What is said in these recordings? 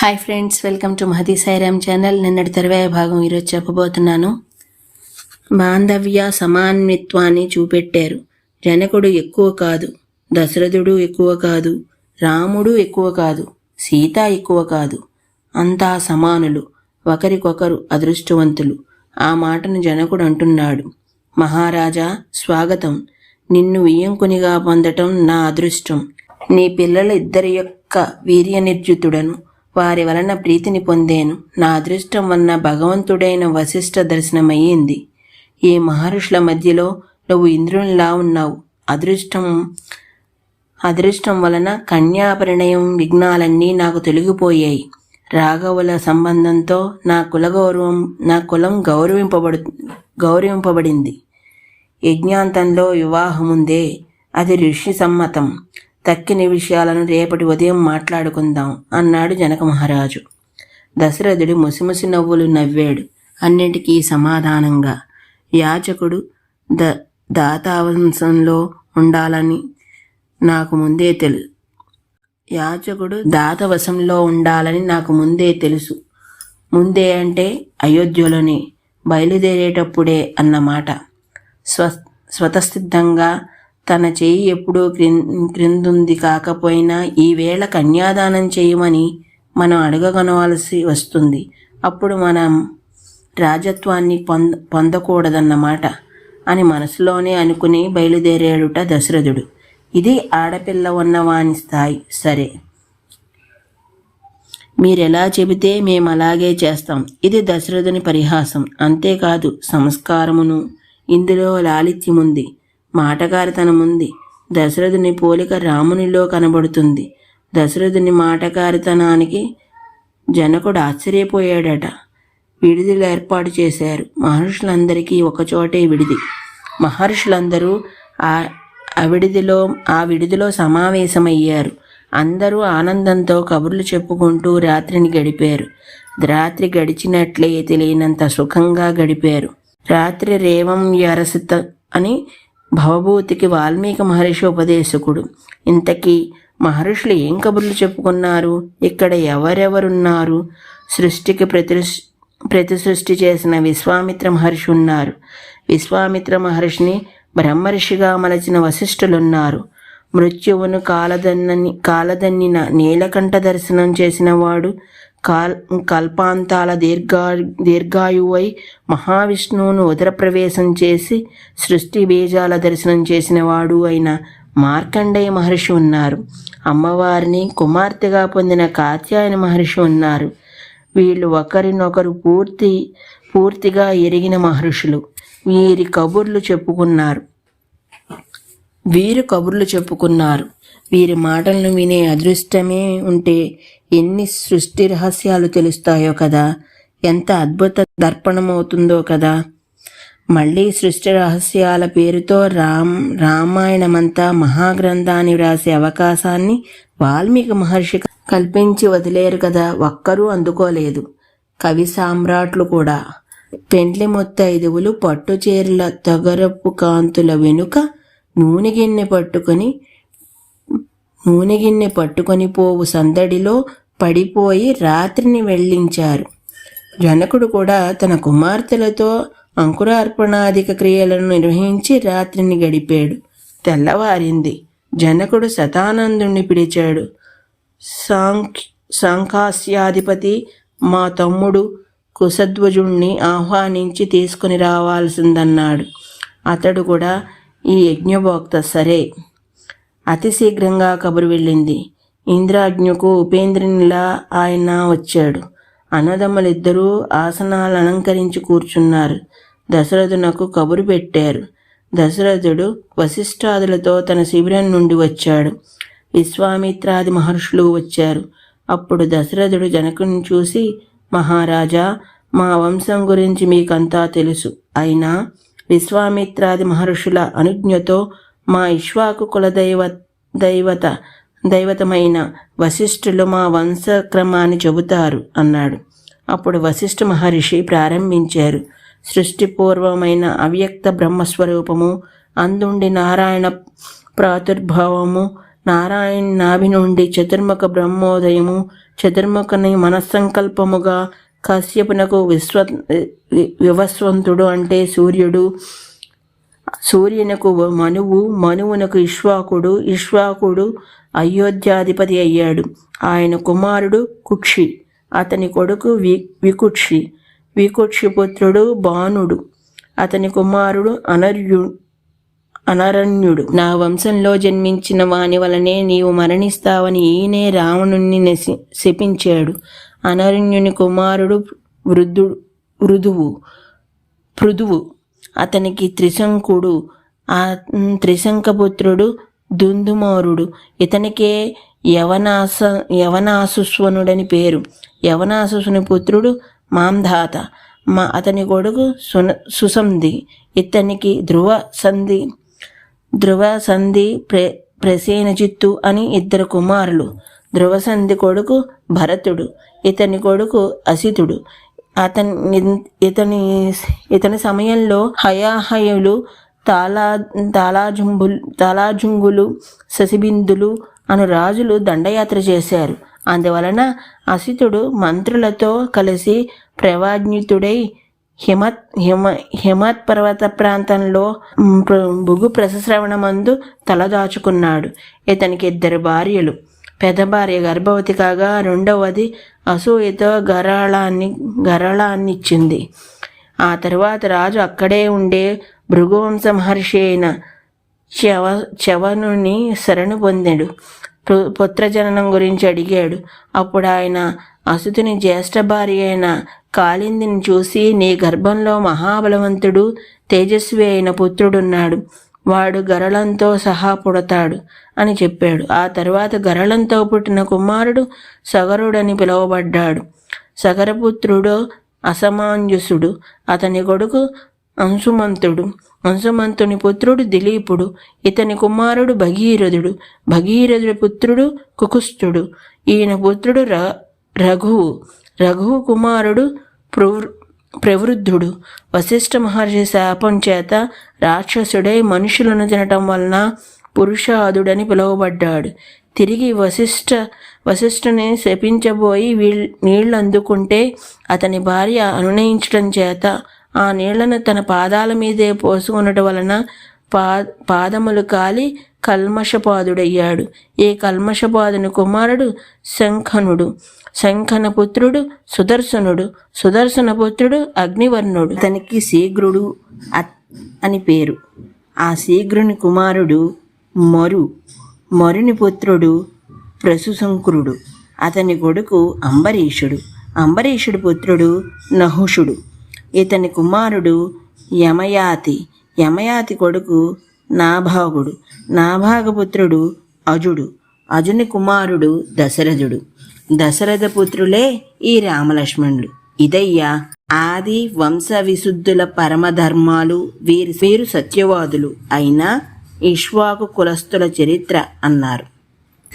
Hi friends welcome to Mahathi Sairam channel నిన్నటి తర్వాయ భాగం ఈరోజు చెప్పబోతున్నాను. బాంధవ్య సమాన్విత్వాన్ని చూపెట్టారు. జనకుడు ఎక్కువ కాదు దశరథుడు ఎక్కువ కాదు రాముడు ఎక్కువ కాదు సీత ఎక్కువ కాదు. అంతా సమానులు ఒకరికొకరు అదృష్టవంతులు. ఆ మాటను జనకుడు అంటున్నాడు. మహారాజా స్వాగతం. నిన్ను వియ్యంకునిగా పొందటం నా అదృష్టం. నీ పిల్లల ఇద్దరి యొక్క వీర్యనిర్జితుడను వారి వలన ప్రీతిని పొందేను. నా అదృష్టం వలన భగవంతుడైన వశిష్ఠ దర్శనమయ్యింది. ఈ మహర్షుల మధ్యలో నువ్వు ఇంద్రునిలా ఉన్నావు. అదృష్టం అదృష్టం వలన కన్యాపరిణయం విఘ్నాలన్నీ నాకు తొలగిపోయాయి. రాఘవుల సంబంధంతో నా కుల గౌరవం నా కులం గౌరవింపబడు గౌరవింపబడింది. యజ్ఞాంతంలో వివాహముందే అది ఋషి సమ్మతం. తక్కిన విషయాలను రేపటి ఉదయం మాట్లాడుకుందాం అన్నాడు జనక మహారాజు దశరథుడు ముసిముసి నవ్వులు నవ్వాడు. అన్నిటికీ సమాధానంగా యాచకుడు ద దాతావంశంలో ఉండాలని నాకు ముందే తెలు యాచకుడు దాతవశంలో ఉండాలని నాకు ముందే తెలుసు. ముందే అంటే అయోధ్యలోనే బయలుదేరేటప్పుడే అన్నమాట. స్వ స్వతసిద్ధంగా తన చేయి ఎప్పుడూ క్రిం క్రిందుంది కాకపోయినా ఈవేళ కన్యాదానం చేయమని మనం అడగగనవలసి వస్తుంది. అప్పుడు మనం రాజత్వాన్ని పొంద పొందకూడదన్నమాట అని మనసులోనే అనుకుని బయలుదేరాడుట దశరథుడు. ఇది ఆడపిల్ల ఉన్నవాని స్థాయి. సరే. మీరెలా చెబితే మేము అలాగే చేస్తాం. ఇది దశరథుని పరిహాసం. అంతేకాదు సంస్కారమును. ఇందులో లాలిత్యముంది. మాటకారితనముంది. దశరథుని పోలిక రామునిలో కనబడుతుంది. దశరథుని మాటకారితనానికి జనకుడు ఆశ్చర్యపోయాడట. విడిదిలు ఏర్పాటు చేశారు. మహర్షులందరికీ ఒకచోటే విడిది. మహర్షులందరూ ఆ ఆ విడిదిలో ఆ విడిదిలో సమావేశమయ్యారు. అందరూ ఆనందంతో కబుర్లు చెప్పుకుంటూ రాత్రిని గడిపారు. రాత్రి గడిచినట్లే తెలియనంత సుఖంగా గడిపారు. రాత్రి రేవం యరసిత అని భవభూతికి వాల్మీకి మహర్షి ఉపదేశకుడు. ఇంతకీ మహర్షులు ఏం కబుర్లు చెప్పుకున్నారు? ఇక్కడ ఎవరెవరున్నారు? సృష్టికి ప్రతి ప్రతి సృష్టి చేసిన విశ్వామిత్ర మహర్షి ఉన్నారు. విశ్వామిత్ర మహర్షిని బ్రహ్మర్షిగా మలచిన వశిష్ఠులున్నారు. మృత్యువును కాలదన్నని కాలదన్నిన నీలకంఠ దర్శనం చేసినవాడు కాల్ కల్పాంతాల దీర్ఘా దీర్ఘాయువై మహావిష్ణువును ఉదరప్రవేశం చేసి సృష్టి బీజాల దర్శనం చేసినవాడు అయిన మార్కండేయ మహర్షి ఉన్నారు. అమ్మవారిని కుమార్తెగా పొందిన కాత్యాయన మహర్షి ఉన్నారు. వీళ్ళు ఒకరినొకరు పూర్తి పూర్తిగా ఎరిగిన మహర్షులు. వీరి కబుర్లు చెప్పుకున్నారు. వీరు కబుర్లు చెప్పుకున్నారు. వీరి మాటలను వినే అదృష్టమే ఉంటే ఎన్ని సృష్టి రహస్యాలు తెలుస్తాయో కదా. ఎంత అద్భుత దర్పణమవుతుందో కదా. మళ్ళీ సృష్టి రహస్యాల పేరుతో రామ్ రామాయణమంతా మహాగ్రంథాన్ని వ్రాసే అవకాశాన్ని వాల్మీకి మహర్షి కల్పించి వదిలేరు కదా. ఒక్కరూ అందుకోలేదు. కవి సామ్రాట్లు కూడా. పెండ్లి ముత్తైదువులు పట్టుచీరల తగరపు కాంతుల వెనుక నూనె గిన్నె పట్టుకొని నూనెగిన్నె పట్టుకొని పోవు సందడిలో పడిపోయి రాత్రిని వెళ్ళించారు జనకుడు కూడా తన కుమార్తెలతో అంకురార్పణాధిక క్రియలను నిర్వహించి రాత్రిని గడిపాడు. తెల్లవారింది. జనకుడు శతానందుణ్ణి పిలిచాడు. సాంఖ్య సాంకాస్యాధిపతి మా తమ్ముడు కుశధ్వజుణ్ణి ఆహ్వానించి తీసుకుని రావాల్సిందన్నాడు. అతడు కూడా ఈ యజ్ఞభోక్త సరే అతి శీఘ్రంగా కబురు వెళ్ళింది. ఇంద్రాజ్ఞకు ఉపేంద్రునిలా ఆయన వచ్చాడు. అన్నదమ్ములిద్దరూ ఆసనాలు అలంకరించి కూర్చున్నారు. దశరథునకు కబురు పెట్టారు. దశరథుడు వశిష్ఠాదులతో తన శిబిరం నుండి వచ్చాడు. విశ్వామిత్రాది మహర్షులు వచ్చారు. అప్పుడు దశరథుడు జనకుని చూసి మహారాజా మా వంశం గురించి మీకంతా తెలుసు. అయినా విశ్వామిత్రాది మహర్షుల అనుజ్ఞతో మా ఇష్వాకు కులదైవ దైవత దైవతమైన వశిష్ఠులు మా వంశక్రమాన్ని చెబుతారు అన్నాడు. అప్పుడు వశిష్ఠ మహర్షి ప్రారంభించారు. సృష్టిపూర్వమైన అవ్యక్త బ్రహ్మస్వరూపము అందుండి నారాయణ ప్రాదుర్భావము నారాయణ నాభి నుండి చతుర్ముఖ బ్రహ్మోదయము చతుర్ముఖని మనస్సంకల్పముగా కశ్యపునకు విశ్వ వివస్వంతుడు అంటే సూర్యుడు సూర్యునకు మనువు మనువునకు ఇష్వాకుడు ఇష్వాకుడు అయోధ్యాధిపతి అయ్యాడు. ఆయన కుమారుడు కుక్షి అతని కొడుకు వి వికుక్షి వికుక్షి పుత్రుడు బాణుడు అతని కుమారుడు అనర్యు అనరణ్యుడు. నా వంశంలో జన్మించిన వాని వలనే నీవు మరణిస్తావని ఈయనే రావణుణ్ణి నశి- శపించాడు. అనరణ్యుని కుమారుడు వృద్ధుడు వృదువు పృథువు. అతనికి త్రిశంకుడు ఆ త్రిశంకపుత్రుడు దుందుమోరుడు. ఇతనికే యవనాస యవనాసుస్వనుడని పేరు. యవనాసుని పుత్రుడు మాంధాత. మా అతని కొడుకు సున సుసంధి. ఇతనికి ధ్రువ సంధి ధ్రువ సంధి ప్రే ప్రసేనజిత్తు అని ఇద్దరు కుమారులు. ధ్రువసంధి కొడుకు భరతుడు. ఇతని కొడుకు అసితుడు. అతని ఇతని ఇతని సమయంలో హయాహయులు తాలా తాలాజుంబులు తాలాజుంగులు శశిబిందులు అను రాజులు దండయాత్ర చేశారు. అందువలన అసితుడు మంత్రులతో కలిసి ప్రవాజ్ఞితుడై హిమత్ హిమ హిమత్ పర్వత ప్రాంతంలో మ్, భుగు ప్రసశ్రవణమందు తలదాచుకున్నాడు. ఇతనికి ఇద్దరు భార్యలు. పెద్ద భార్య గర్భవతి కాగా రెండవది అసూయతో గరాళాన్ని గరాళాన్నిచ్చింది. ఆ తరువాత రాజు అక్కడే ఉండే భృగువంశ మహర్షి అయిన చవ చవనుని శరణు పొందాడు. పు- పుత్రజననం గురించి అడిగాడు. అప్పుడు ఆయన అసుతుని జ్యేష్ఠ భార్య అయిన కాళిందిని చూసి నీ గర్భంలో మహాబలవంతుడు తేజస్వి అయిన పుత్రుడున్నాడు. వాడు గరళంతో సహా పుడతాడు అని చెప్పాడు. ఆ తర్వాత గరళంతో పుట్టిన కుమారుడు సగరుడని పిలువబడ్డాడు. సగరపుత్రుడు అసమాంజసుడు అతని కొడుకు అంశుమంతుడు అంశుమంతుని పుత్రుడు దిలీపుడు ఇతని కుమారుడు భగీరథుడు. భగీరథుడి పుత్రుడు కుకుస్తుడు ఈయన పుత్రుడు ర రఘువు. రఘువు కుమారుడు ప్రవృ ప్రవృద్ధుడు. వశిష్ఠ మహర్షి శాపం చేత రాక్షసుడై మనుషులను తినటం వలన పురుషాదుడని పిలువబడ్డాడు. తిరిగి వశిష్ఠ వశిష్ఠుని శపించబోయి వీళ్ నీళ్ళు అందుకుంటే అతని భార్య అనునయించడం చేత ఆ నీళ్ళను తన పాదాల మీదే పోసుకునటం వలన పా పాదములు కాలి కల్మషపాదుడయ్యాడు. ఈ కల్మషపాదుని కుమారుడు? శంఖనుడు. శంఖన పుత్రుడు సుదర్శనుడు. సుదర్శన పుత్రుడు అగ్నివర్ణుడు. అతనికి శీఘ్రుడు అత్ అని పేరు. ఆ శీఘ్రుని కుమారుడు మరు. మరుని పుత్రుడు ప్రసుశంకురుడు. అతని కొడుకు అంబరీషుడు. అంబరీషుడి పుత్రుడు నహుషుడు. ఇతని కుమారుడు యమయాతి. యమయాతి కొడుకు నాభాగుడు. నాభాగపుత్రుడు అజుడు. అజుని కుమారుడు దశరథుడు. దశరథ పుత్రులే ఈ రామలక్ష్మణులు. ఇదయ్యా ఆది వంశ విశుద్ధుల పరమధర్మాలు వీరి వీరు సత్యవాదులు అయినా ఇష్వాకు కులస్తుల చరిత్ర అన్నారు.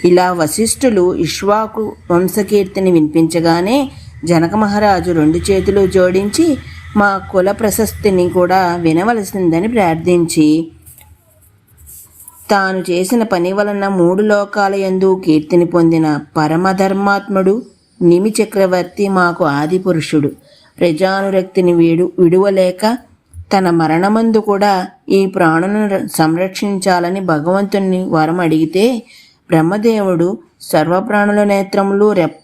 ఇలా వశిష్ఠులు ఇష్వాకు వంశకీర్తిని వినిపించగానే జనక మహారాజు రెండు చేతులు జోడించి మా కుల ప్రశస్తిని కూడా వినవలసిందని ప్రార్థించి తాను చేసిన పని వలన మూడు లోకాల యందు కీర్తిని పొందిన పరమధర్మాత్ముడు నిమి చక్రవర్తి మాకు ఆది పురుషుడు. ప్రజానురక్తిని విడు విడువలేక తన మరణమందు కూడా ఈ ప్రాణులను సంరక్షించాలని భగవంతుని వరం అడిగితే బ్రహ్మదేవుడు సర్వప్రాణుల నేత్రములు రెప్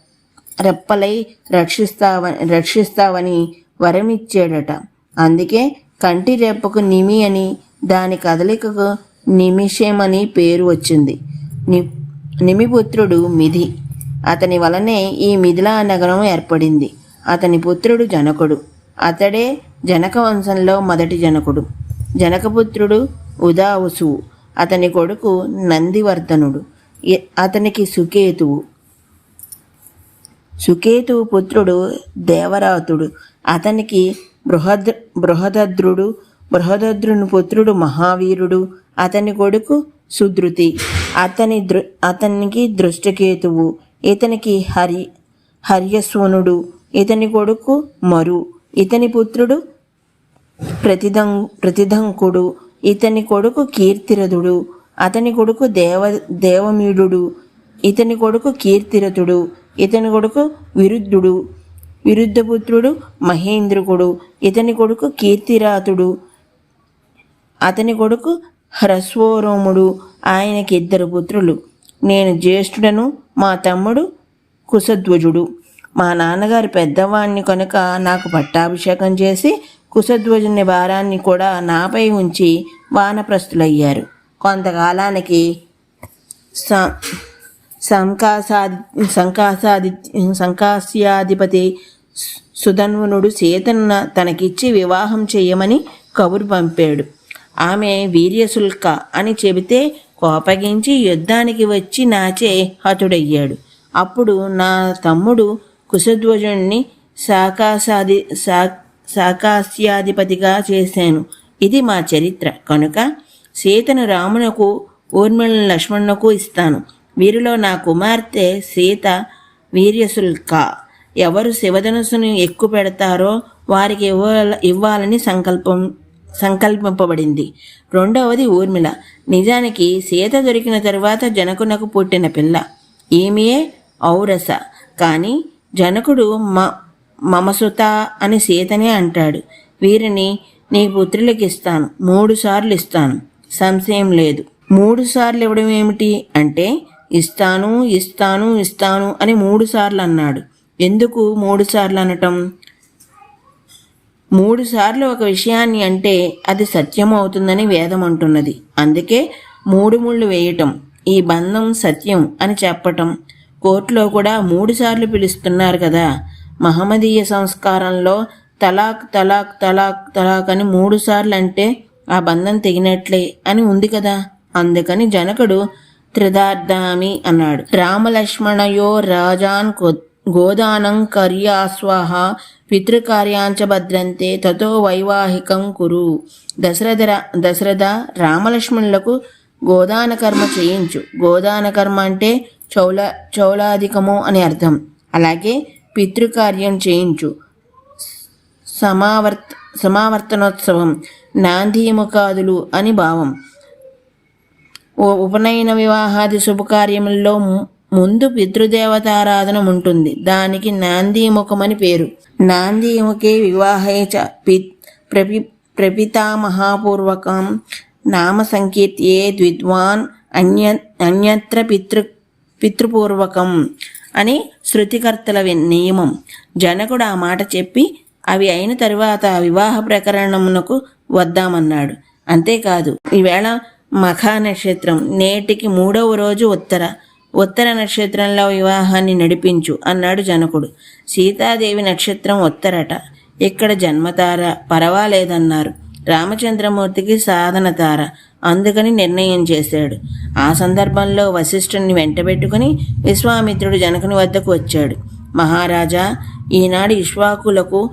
రెప్పలై రక్షిస్తావని రక్షిస్తావని వరమిచ్చాడట. అందుకే కంటి రెప్పకు నిమి అని దాని కదలికకు నిమిషమని పేరు వచ్చింది. ని నిమిపుత్రుడు మిథి. అతని వలనే ఈ మిథిలా నగరం ఏర్పడింది. అతని పుత్రుడు జనకుడు. అతడే జనక వంశంలో మొదటి జనకుడు. జనకపుత్రుడు ఉదావసువు అతని కొడుకు నందివర్ధనుడు. అతనికి సుకేతువు. సుకేతువు పుత్రుడు దేవరాతుడు. అతనికి బృహద్ బృహదద్రుడు బృహదద్రుని పుత్రుడు మహావీరుడు అతని కొడుకు సుధృతి. అతని దృ అతనికి దృష్టకేతువు. ఇతనికి హరి హర్యస్వనుడు ఇతని కొడుకు మరు. ఇతని పుత్రుడు ప్రతిదం ప్రతిదంకుడు. ఇతని కొడుకు కీర్తిరథుడు. అతని కొడుకు దేవ దేవమీడు ఇతని కొడుకు కీర్తిరథుడు. ఇతని కొడుకు విరుద్ధుడు. విరుద్ధపుత్రుడు మహేంద్రకుడు. ఇతని కొడుకు కీర్తిరాతుడు. అతని కొడుకు హ్రస్వోరోముడు ఆయనకి ఇద్దరు పుత్రులు. నేను జ్యేష్ఠుడను మా తమ్ముడు కుశధ్వజుడు. మా నాన్నగారు పెద్దవాణ్ణి కనుక నాకు పట్టాభిషేకం చేసి కుశధ్వజుని భారాన్ని కూడా నాపై ఉంచి వానప్రస్తులయ్యారు కొంతకాలానికి సంకాసాది సంకాసాది సంకాస్యాధిపతి సుధన్వనుడు సీతన్న తనకిచ్చి వివాహం చేయమని కబురు పంపాడు. ఆమె వీర్యశుల్క అని చెబితే కోపగించి యుద్ధానికి వచ్చి నాచే హతుడయ్యాడు. అప్పుడు నా తమ్ముడు కుశధ్వజుణ్ణి శాకాసాది సా శాకాస్యాధిపతిగా చేశాను. ఇది మా చరిత్ర. కనుక సీతను రామునకు ఊర్మిళను లక్ష్మణునకు ఇస్తాను. వీరిలో నా కుమార్తె సీత వీర్యశుల్క. ఎవరు శివధనుసును ఎక్కువ పెడతారో వారికి ఇవ్వాల ఇవ్వాలని సంకల్పం సంకల్పింపబడింది. రెండవది ఊర్మిళ. నిజానికి సీత దొరికిన తరువాత జనకునకు పుట్టిన పిల్ల. ఈమెయే ఔరస. కానీ జనకుడు మ మమసుత అని సీతనే అంటాడు. వీరిని నీ పుత్రులకి ఇస్తాను మూడు సార్లు ఇస్తాను. సంశయం లేదు. మూడు సార్లు ఇవ్వడం ఏమిటి? అంటే ఇస్తాను ఇస్తాను ఇస్తాను అని మూడు సార్లు అన్నాడు. ఎందుకు మూడు సార్లు అనటం? మూడుసార్లు ఒక విషయాన్ని అంటే అది సత్యం అవుతుందని వేదం అంటున్నది. అందుకే మూడు ముళ్ళు వేయటం ఈ బంధం సత్యం అని చెప్పటం. కోర్టులో కూడా మూడు సార్లు పిలుస్తున్నారు కదా. మహమ్మదీయ సంస్కారంలో తలాక్ తలాక్ తలాక్ తలాక్ అని మూడు సార్లు అంటే ఆ బంధం తెగినట్లే అని ఉంది కదా. అందుకని జనకుడు త్రిదార్థామి అన్నాడు. రామలక్ష్మణయో రాజాన్ గోదానం కర్యాస్వాహ పితృకార్యాంచ భద్రంతే తతో వైవాహికం కురు. దశరథ దశరథ రామలక్ష్మణులకు గోదాన కర్మ చేయించు. గోదాన కర్మ అంటే చౌల చౌలాధికము అని అర్థం. అలాగే పితృకార్యం చేయించు. సమావర్త సమావర్తనోత్సవం నాందీముఖాదులు అని భావం. ఉపనయన వివాహాది శుభకార్యముల్లో ము- ముందు పితృదేవతారాధన ఉంటుంది. దానికి నాందీముఖమని పేరు. నాందీముఖే వివాహే చ పి ప్రపి ప్రపితామహాపూర్వకం నామ సంకీర్త్యే ద్విద్వాన్ అన్య అన్యత్ర పితృ పితృపూర్వకం అని శృతికర్తల వి- నియమం. జనకుడు ఆ మాట చెప్పి అవి అయిన తరువాత వివాహ ప్రకరణమునకు వద్దామన్నాడు. అంతేకాదు ఈవేళ మఖా నక్షత్రం నేటికి మూడవ రోజు ఉత్తర. ఉత్తర నక్షత్రంలో వివాహాన్ని నడిపించు అన్నాడు జనకుడు. సీతాదేవి నక్షత్రం ఉత్తరట. ఇక్కడ జన్మతార పర్వాలేదన్నారు. రామచంద్రమూర్తికి సాధన తార అందుకని నిర్ణయం చేశాడు. ఆ సందర్భంలో వశిష్ఠుని వెంటబెట్టుకుని విశ్వామిత్రుడు జనకుని వద్దకు వచ్చాడు. మహారాజా ఈనాడు ఇష్వాకులకు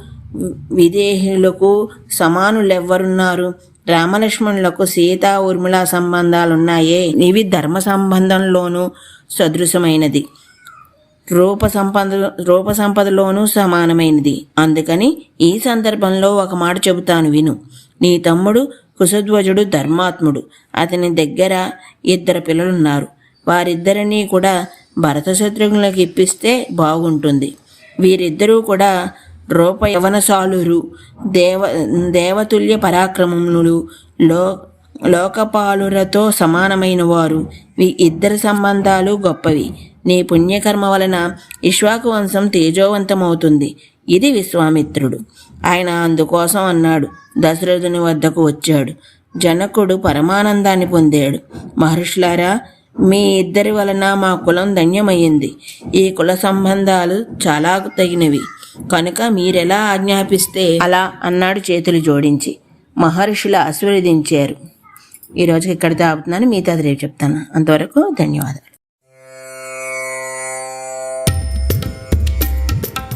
విదేహులకు సమానులెవ్వరున్నారు? రామలక్ష్మణులకు సీతా ఉర్మిళ సంబంధాలున్నాయే? ఇవి ధర్మ సంబంధంలోనూ సదృశమైనది. రూప సంపద రూప సంపదలోనూ సమానమైనది. అందుకని ఈ సందర్భంలో ఒక మాట చెబుతాను విను. నీ తమ్ముడు కుశధ్వజుడు ధర్మాత్ముడు. అతని దగ్గర ఇద్దరు పిల్లలున్నారు. వారిద్దరినీ కూడా భరత శత్రుఘ్నులకు ఇప్పిస్తే బాగుంటుంది. వీరిద్దరూ కూడా రూప యవనశాలురు దేవ దేవతుల్య పరాక్రమములు లో లోకపాలురతో సమానమైన వారు ఈ ఇద్దరి సంబంధాలు గొప్పవి. నీ పుణ్యకర్మ వలన ఇష్వాకు వంశం తేజోవంతమవుతుంది. ఇది విశ్వామిత్రుడు. ఆయన అందుకోసం అన్నాడు. దశరథుని వద్దకు వచ్చాడు. జనకుడు పరమానందాన్ని పొందాడు. మహర్షులారా మీ ఇద్దరి వలన మా కులం ధన్యమయ్యింది. ఈ కుల సంబంధాలు చాలా తగినవి. కనుక మీరెలా ఆజ్ఞాపిస్తే? అలా అన్నాడు చేతులు జోడించి. మహర్షులు ఆశీర్వదించారు. ఈరోజుకి ఇక్కడ ఆపుతున్నాను. అది రేపు చెప్తాను. అంతవరకు ధన్యవాదాలు.